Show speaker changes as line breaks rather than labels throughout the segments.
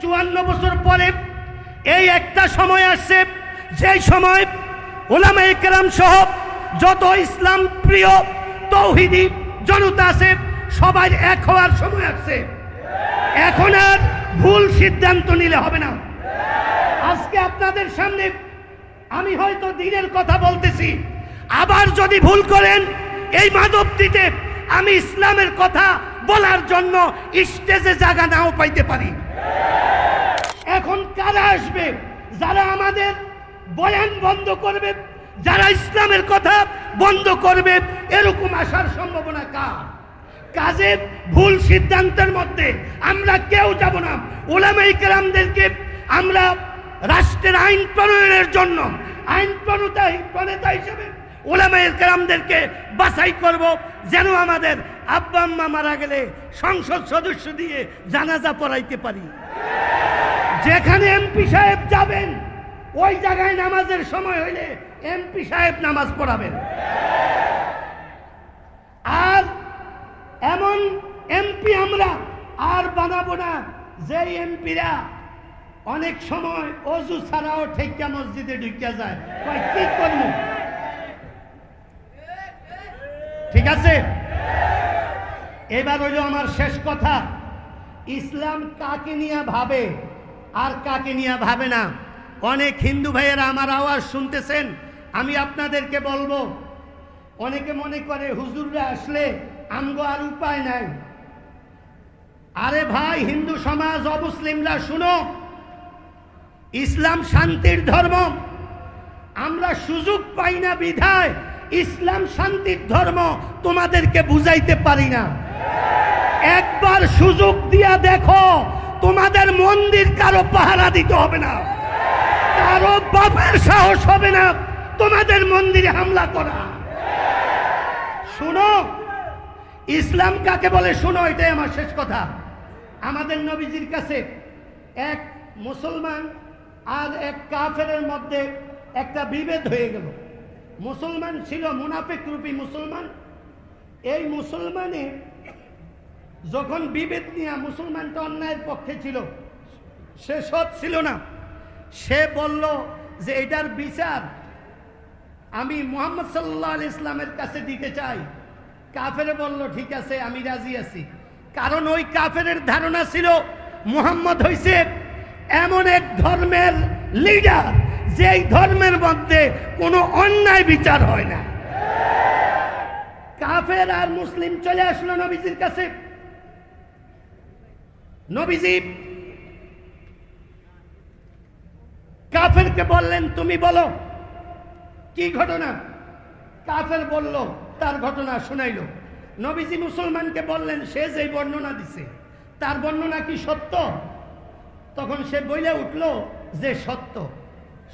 চুয়ান্ন বছর পরে এই একটা সময় আসছে, যেই সময় ওলামা একরাম সহ যত ইসলাম প্রিয় তৌহিদি জনতা আছে, সবাই এক হওয়ার সময় আসছে। এখন আর ভুল সিদ্ধান্ত নিলে হবে না। আজকে আপনাদের সামনে আমি হয়তো দিনের কথা বলতেছি, আবার যদি ভুল করেন, এই মাধবটিতে আমি ইসলামের কথা বলার জন্য স্টেজে জায়গা নাও পাইতে পারি। এখন কারা আসবে? যারা আমাদের বয়ান বন্ধ করবে, যারা ইসলামের কথা বন্ধ করবে, এরকম আসার সম্ভাবনা কার? কাজে ভুল সিদ্ধান্তের মধ্যে আমরা কেউ যাব না। ওলামাই কেরামদেরকে আমরা রাষ্ট্রের আইন প্রণয়নের জন্য, আইন প্রণেতা প্রণেতা হিসেবে ওলামাই কেরামদেরকে বাছাই করব, যেন আমাদের আব্বা আম্মা মারা গেলে সংসদ সদস্য দিয়ে জানাজা পড়াইতে পারি। যেখানে এমপি সাহেব যাবেন, ওই জায়গায় নামাজের সময় হইলে এমপি সাহেব নামাজ পড়াবেন। আর এমন এমপি আমরা আর বানাবো না যে এমপিরা অনেক সময় অজু ছাড়াও ঠেকা মসজিদে ঢুকিয়া যায়। কি করব? ঠিক আছে? এবার হইল আমার শেষ কথা। ইসলাম কাকে নিয়ে ভাবে আর কাকে নিয়ে ভাবে না? অনেক হিন্দু ভাইয়েরা আমার আওয়াজ শুনতেছেন, আমি আপনাদেরকে বলব, অনেকে মনে করে হুজুররা আসলে আমগো আর উপায় নাই। আরে ভাই, হিন্দু সমাজ অমুসলিমরা শুনো, ইসলাম শান্তির ধর্ম, আমরা সুযোগ পাই না বিধায়। ইসলাম শান্তির ধর্ম তোমাদেরকে বুঝাইতে পারি না। একবার সুযোগ দিয়া দেখো, তোমাদের মন্দির কারও পাহারা দিতে হবে না। কারও বাপের সাহস হবে না তোমাদের মন্দিরে হামলা করা। শুনো, ইসলাম কাকে বলে শুনো, এটাই আমার শেষ কথা। আমাদের নবীজির কাছে এক মুসলমান আর এক কাফেরের মধ্যে একটা বিভেদ হয়ে গেল। মুসলমান ছিল, মুনাফিক রূপী মুসলমান। এই মুসলমানে যখন বিভেদ নিয়ে মুসলমানটা অন্যায়ের পক্ষে ছিল, সে সৎ ছিল না। সে বলল যে, এটার বিচার আমি মোহাম্মদ সাল্লাহ ইসলামের কাছে দিতে চাই। কাফেরে বলল, ঠিক আছে, আমি রাজি আছি। কারণ ওই কাফেরের ধারণা ছিল, মুহাম্মদ হইছে এমন এক ধর্মের লিডার যেই ধর্মের মধ্যে কোনো অন্যায় বিচার হয় না। কাফের আর মুসলিম চলে আসলো নবীজির কাছে। নবীজি কাফেরকে বললেন, তুমি বলো, কি ঘটনা? কাফের বলল, তার ঘটনা শুনাইল। নবীজি মুসলমানকে বললেন, সে যেই বর্ণনা দিছে, তার বর্ণনা কি সত্য? তখন সে বইলে উঠল যে সত্য।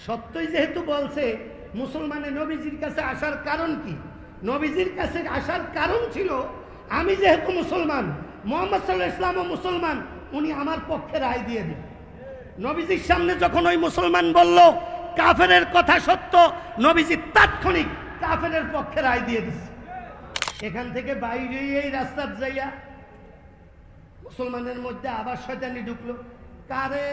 সত্যই যেহেতু বলছে, মুসলমানের নবীজির কাছে আসার কারণ কি? নবীজির কাছে আসার কারণ ছিল, আমি যেহেতু মুসলমান, মোহাম্মদ সাল্লাহ ইসলামও মুসলমান, উনি আমার পক্ষে রায় দিয়ে দিন নবীজির সামনে যখন ওই মুসলমান বলল, কাফেরের কথা সত্য নবীজি তাৎক্ষণিক কাফেরের পক্ষে রায় দিয়ে দিচ্ছে। এখান থেকে বাইরে এই রাস্তার যাইয়া মুসলমানের মধ্যে আবার শয়তানি ঢুকলো। কারে?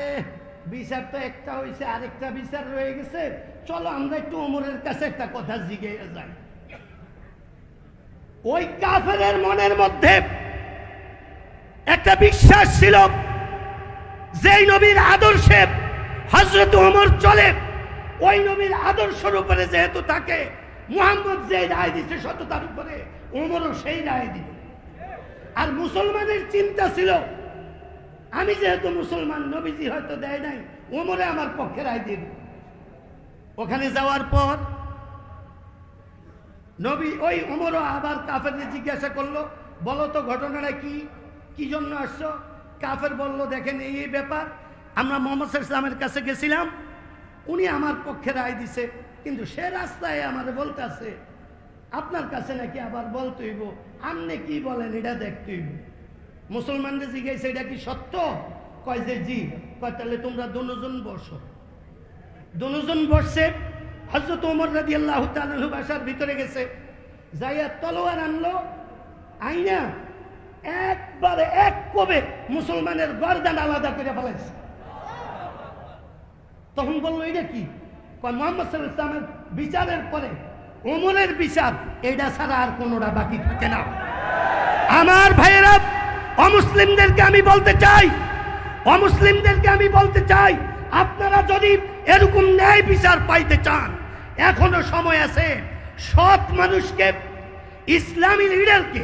বিচার তো একটা হয়েছে আরেকটা বিচার রয়ে গেছে। চলো আমরা একটু ওমরের কাছে একটা কথা জিগে যাই। ওই কাফেরের মনের মধ্যে একটা বিশ্বাস ছিল, যেই নবীর আদর্শে হজরত ওমর চলে, ওই নবীর আদর্শের উপরে যেহেতু থাকে, মুহাম্মদ যে রায় দিচ্ছে সততার উপরে, ওমরও সেই রায় দিবে। আর মুসলমানের চিন্তা ছিল আমি যেহেতু মুসলমান, নবীজি হয়তো দেয় নাই, ওমরে আমার পক্ষে রায় দিয়ে ওখানে যাওয়ার পর নবী ওই ওমরও আবার কাফেরকে জিজ্ঞাসা করল, বলো তো ঘটনাটা কি? কি জন্য আসছো? কাফের বলল, দেখেন এই এই ব্যাপার, আমরা মোহাম্মদ ইসলামের কাছে গেছিলাম, উনি আমার পক্ষে রায় দিছে, কিন্তু সে রাস্তায় আমার বলতেছে, আপনার কাছে নাকি আবার বলতেইব আপনি কি বলেন, এটা দেখতেইব মুসলমানদের জিজ্ঞাসা, এটা কি সত্য? কয় যে জি। কয়, তাহলে তোমরা দুজন বসো। দুজন বসছে হজরত ওমর রাজি আল্লাহ বাসার ভিতরে গেছে, যাইয়া তলোয়ার আনলো, আইনা একবারে এক কবে মুসলমানের গর্দান আলাদা করে ফেলাইছে। তখন বলল, এটা কি? কয়, মোহাম্মদ ইসলামের বিচারের পরে ওমরের বিচার, এটা ছাড়া আর কোনোটা বাকি থাকে না। আমার ভাইয়েরা অমুসলিমদেরকে আমি বলতে চাই, অমুসলিমদেরকে আমি বলতে চাই, আপনারা যদি এরকম ন্যায় বিচার পাইতে চান, এখনও সময় আছে, সৎ মানুষকে, ইসলামী লিডারকে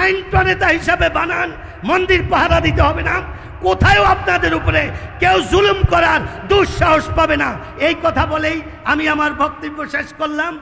আইন প্রণেতা হিসাবে বানান, মন্দির পাহারা দিতে হবে না, কোথায়ও আপনাদের উপরে কেউ জুলুম করার দুঃসাহস পাবে না। এই কথা বলেই আমি আমার বক্তব্য শেষ করলাম।